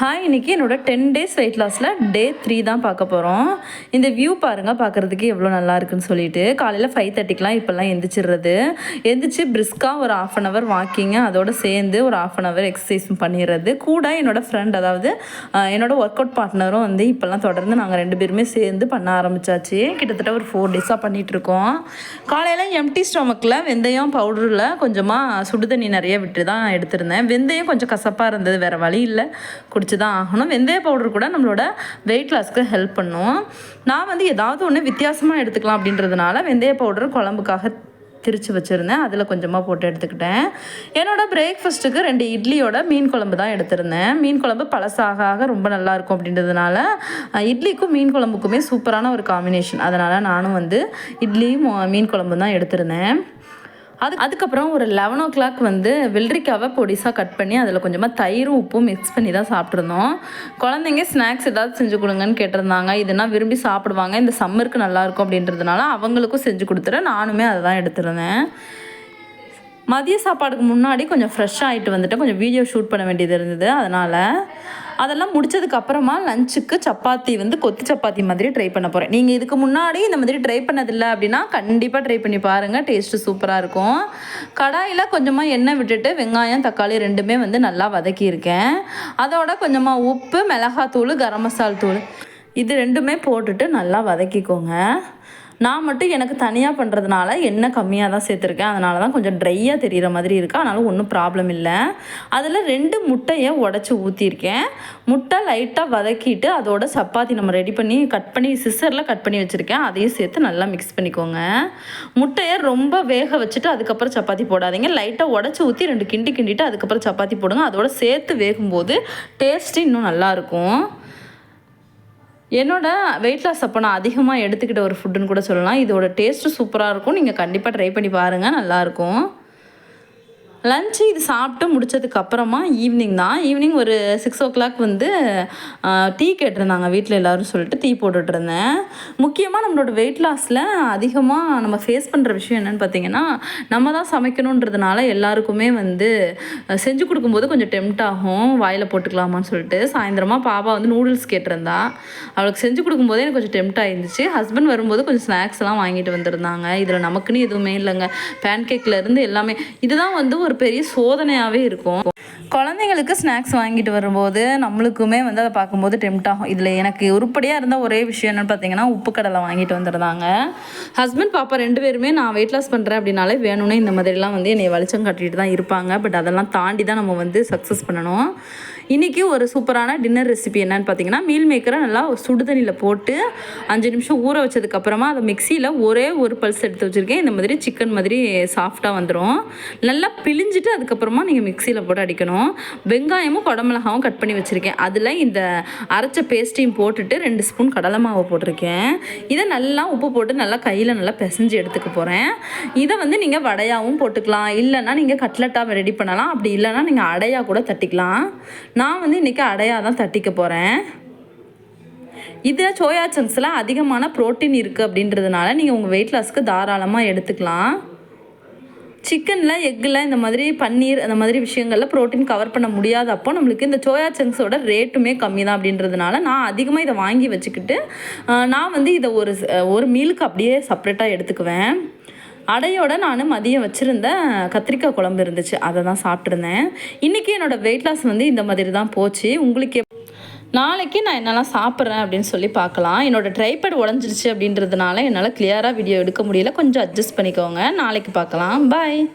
Hi இன்றைக்கி என்னோட ten days weight லாஸில் டே த்ரீ தான் பார்க்க போகிறோம் இந்த வியூ பாருங்கள் பார்க்குறதுக்கு எவ்வளோ நல்லா இருக்குன்னு சொல்லிட்டு. காலையில் ஃபைவ் தேர்ட்டிக்கெலாம் இப்போல்லாம் எந்திரிச்சிடுறது. எந்திரிச்சு பிரிஸ்காக ஒரு ஆஃப் அன் ஹவர் வாக்கிங்கு அதோட சேர்ந்து ஒரு ஆஃப் அன் ஹவர் எக்ஸசைஸும் பண்ணிடுறது. கூட என்னோடய ஃப்ரெண்ட் அதாவது என்னோடய ஒர்க் அவுட் பார்ட்னரும் வந்து இப்போல்லாம் தொடர்ந்து நாங்கள் ரெண்டு பேருமே சேர்ந்து பண்ண ஆரம்பிச்சாச்சு. கிட்டத்தட்ட ஒரு ஃபோர் டேஸாக பண்ணிகிட்ருக்கோம் காலையில் எம்டி ஸ்டொமக்கில் வெந்தயம் பவுடரில் கொஞ்சமாக சுடுதண்ணி நிறைய விட்டு தான் எடுத்திருந்தேன். வெந்தயம் கொஞ்சம் கசப்பாக இருந்தது வேறு வழி இல்லை. குடிச்சு தான் ஆகணும். வெந்தய பவுடர் கூட நம்மளோட வெயிட் லாஸ்க்கு ஹெல்ப் பண்ணும். நான் வந்து ஏதாவது ஒன்று வித்தியாசமாக எடுத்துக்கலாம் அப்படின்றதுனால வெந்தய பவுடர் குழம்புக்காக திரிச்சு வச்சுருந்தேன். அதில் கொஞ்சமாக போட்டு எடுத்துக்கிட்டேன். என்னோடய பிரேக்ஃபாஸ்ட்டுக்கு ரெண்டு இட்லியோட மீன் குழம்பு தான் எடுத்திருந்தேன். மீன் குழம்பு பழசாக ஆக ரொம்ப நல்லாயிருக்கும் அப்படின்றதுனால இட்லிக்கும் மீன் குழம்புக்குமே சூப்பரான ஒரு காம்பினேஷன் அதனால் நானும் வந்து இட்லியும் மீன் குழம்பு தான் எடுத்திருந்தேன். அது அதுக்கப்புறம் ஒரு லெவன் ஓ கிளாக் வந்து வெள்ளரிக்காவை பொடிசாக கட் பண்ணி அதில் கொஞ்சமாக தயிரும் உப்பும் மிக்ஸ் பண்ணி தான் சாப்பிட்ருந்தோம் குழந்தைங்க ஸ்நாக்ஸ் ஏதாவது செஞ்சு கொடுங்கன்னு கேட்டிருந்தாங்க. இதுனா விரும்பி சாப்பிடுவாங்க. இந்த சம்மருக்கு நல்லாயிருக்கும் அப்படின்றதுனால அவங்களுக்கும் செஞ்சு கொடுத்துட்டு நானுமே அதை தான் எடுத்திருந்தேன். மதிய சாப்பாடுக்கு முன்னாடி கொஞ்சம் ஃப்ரெஷ் ஆகிட்டு வந்துட்டு கொஞ்சம் வீடியோ ஷூட் பண்ண வேண்டியது இருந்தது. அதனால் அதெல்லாம் முடிச்சதுக்கு அப்புறமா லஞ்சுக்கு சப்பாத்தி வந்து கொத்து சப்பாத்தி மாதிரி ட்ரை பண்ண போகிறேன் நீங்கள் இதுக்கு முன்னாடி இந்த மாதிரி ட்ரை பண்ணதில்லை அப்படின்னா கண்டிப்பாக ட்ரை பண்ணி பாருங்கள் டேஸ்ட்டு சூப்பராக இருக்கும். கடாயில் கொஞ்சமாக எண்ணெய் விட்டுட்டு வெங்காயம் தக்காளி ரெண்டுமே வந்து நல்லா வதக்கியிருக்கேன் அதோட கொஞ்சமாக உப்பு மிளகாத்தூள் கரம் மசால் தூள் இது ரெண்டுமே போட்டுட்டு நல்லா வதக்கிக்கோங்க. நான் மட்டும் எனக்கு தனியாக பண்ணுறதுனால எண்ணெய் கம்மியாக தான் சேர்த்துருக்கேன். அதனால தான் கொஞ்சம் ட்ரையாக தெரிகிற மாதிரி இருக்குது அதனால் ஒன்றும் ப்ராப்ளம் இல்லை. அதில் ரெண்டு முட்டையை உடச்சி ஊற்றிருக்கேன் முட்டை லைட்டாக வதக்கிட்டு அதோட சப்பாத்தி நம்ம ரெடி பண்ணி கட் பண்ணி சிசரில் கட் பண்ணி வச்சுருக்கேன். அதையும் சேர்த்து நல்லா மிக்ஸ் பண்ணிக்கோங்க. முட்டையை ரொம்ப வேக வச்சுட்டு அதுக்கப்புறம் சப்பாத்தி போடாதீங்க. லைட்டாக உடச்சி ஊற்றி ரெண்டு கிண்டி கிண்டிட்டு அதுக்கப்புறம் சப்பாத்தி போடுங்க. அதோட சேர்த்து வேகும்போது டேஸ்ட்டு இன்னும் நல்லாயிருக்கும் என்னோட வெயிட் லாஸ் அப்போ நான் அதிகமாக எடுத்துக்கிட்ட ஒரு ஃபுட்டுன்னு கூட சொல்லலாம். இதோட டேஸ்ட்டு சூப்பராக இருக்கும். நீங்கள் கண்டிப்பாக ட்ரை பண்ணி பாருங்கள் நல்லாயிருக்கும் லஞ்சு இது சாப்பிட்டு முடிச்சதுக்கு அப்புறமா ஈவினிங் தான். ஈவினிங் ஒரு சிக்ஸ் ஓ கிளாக் வந்து டீ கேட்டிருந்தாங்க. வீட்டில் எல்லோரும் சொல்லிட்டு டீ போட்டுட்ருந்தேன் முக்கியமாக நம்மளோட வெயிட் லாஸில் அதிகமாக நம்ம ஃபேஸ் பண்ணுற விஷயம் என்னென்னு பார்த்தீங்கன்னா நம்ம தான் சமைக்கணுன்றதுனால எல்லாருக்குமே வந்து செஞ்சு கொடுக்கும்போது கொஞ்சம் டெம்ட் ஆகும். வாயில் போட்டுக்கலாமான்னு சொல்லிட்டு. சாயந்தரமாக பாப்பா வந்து நூடுல்ஸ் கேட்டிருந்தா. அவளுக்கு செஞ்சு கொடுக்கும்போதே எனக்கு கொஞ்சம் டெம்ட் ஆயிருந்துச்சு. ஹஸ்பண்ட் வரும்போது கொஞ்சம் ஸ்நாக்ஸ்லாம் வாங்கிட்டு வந்திருந்தாங்க. இதில் நமக்குன்னு எதுவுமே இல்லைங்க. பேன்கேக்கில் இருந்து எல்லாமே. இதுதான் வந்து ஒரு பெரிய சோதனையாகவே இருக்கும். குழந்தைங்களுக்கு ஸ்நாக்ஸ் வாங்கிட்டு வரும்போது நம்மளுக்குமே வந்து அதை பார்க்கும்போது டெம்ட் ஆகும். இதில் எனக்கு உருப்படியாக இருந்த ஒரே விஷயம் என்னென்னு பார்த்தீங்கன்னா உப்பு கடலை வாங்கிட்டு வந்துருந்தாங்க. ஹஸ்பண்ட் பாப்பா ரெண்டு பேருமே நான் வெயிட் லாஸ் பண்ணுறேன் அப்படின்னாலே வேணும்னே இந்த மாதிரிலாம் வந்து என்னை வளிச்சம் காட்டிட்டு தான் இருப்பாங்க. பட் அதெல்லாம் தாண்டி தான் நம்ம வந்து சக்ஸஸ் பண்ணணும். இன்றைக்கி ஒரு சூப்பரான டின்னர் ரெசிபி என்னன்னு பார்த்தீங்கன்னா மீல் மேக்கரை நல்லா சுடுதண்ணியில் போட்டு அஞ்சு நிமிஷம் ஊற வச்சதுக்கப்புறமா அதை மிக்சியில் ஒரே ஒரு பல்ஸ் எடுத்து வச்சுருக்கேன். இந்த மாதிரி சிக்கன் மாதிரி சாஃப்டாக வந்துடும் நல்லா பிழிஞ்சிட்டு அதுக்கப்புறமா நீங்கள் மிக்சியில் போட்டு அடிக்கணும். வெங்காயமும் குடமிளகாவும் கட் பண்ணி வச்சுருக்கேன். அதில் இந்த அரைச்ச பேஸ்ட்டையும் போட்டுட்டு ரெண்டு ஸ்பூன் கடலை மாவு போட்டிருக்கேன். இதை நல்லா உப்பு போட்டு நல்லா கையில் நல்லா பிசைஞ்சு எடுத்துக்க போகிறேன் இதை வந்து நீங்கள் வடையாகவும் போட்டுக்கலாம். இல்லைன்னா நீங்கள் கட்லட்டாக ரெடி பண்ணலாம். அப்படி இல்லைன்னா நீங்கள் அடையாக கூட தட்டிக்கலாம். நான் வந்து இன்றைக்கி அடையாக தான் தட்டிக்க போகிறேன் இதில் சோயா சங்க்ஸில் அதிகமான புரோட்டீன் இருக்குது அப்படின்றதுனால நீங்கள் உங்கள் வெயிட் லாஸ்க்கு தாராளமாக எடுத்துக்கலாம். சிக்கனில் எக்கில் இந்த மாதிரி பன்னீர் அந்த மாதிரி விஷயங்களில் புரோட்டீன் கவர் பண்ண முடியாத அப்போ நம்மளுக்கு இந்த சோயா சங்க்ஸோட ரேட்டுமே கம்மி தான் அப்படின்றதுனால நான் அதிகமாக இதை வாங்கி வச்சுக்கிட்டு நான் வந்து இதை ஒரு ஒரு மீலுக்கு அப்படியே செப்ரேட்டாக எடுத்துக்குவேன். அடையோட நான் மதியம் வச்சுருந்த கத்திரிக்காய் குழம்பு இருந்துச்சு அதை தான் சாப்பிட்ருந்தேன் இன்றைக்கி என்னோடய வெயிட் லாஸ் வந்து இந்த மாதிரி தான் போச்சு. உங்களுக்கு நாளைக்கு நான் என்னெல்லாம் சாப்பிட்றேன் அப்படின்னு சொல்லி பார்க்கலாம். என்னோடய ட்ரைபேட் உடஞ்சிருச்சு அப்படின்றதுனால என்னால் கிளியராக வீடியோ எடுக்க முடியல. கொஞ்சம் அட்ஜஸ்ட் பண்ணிக்கோங்க. நாளைக்கு பார்க்கலாம். பாய்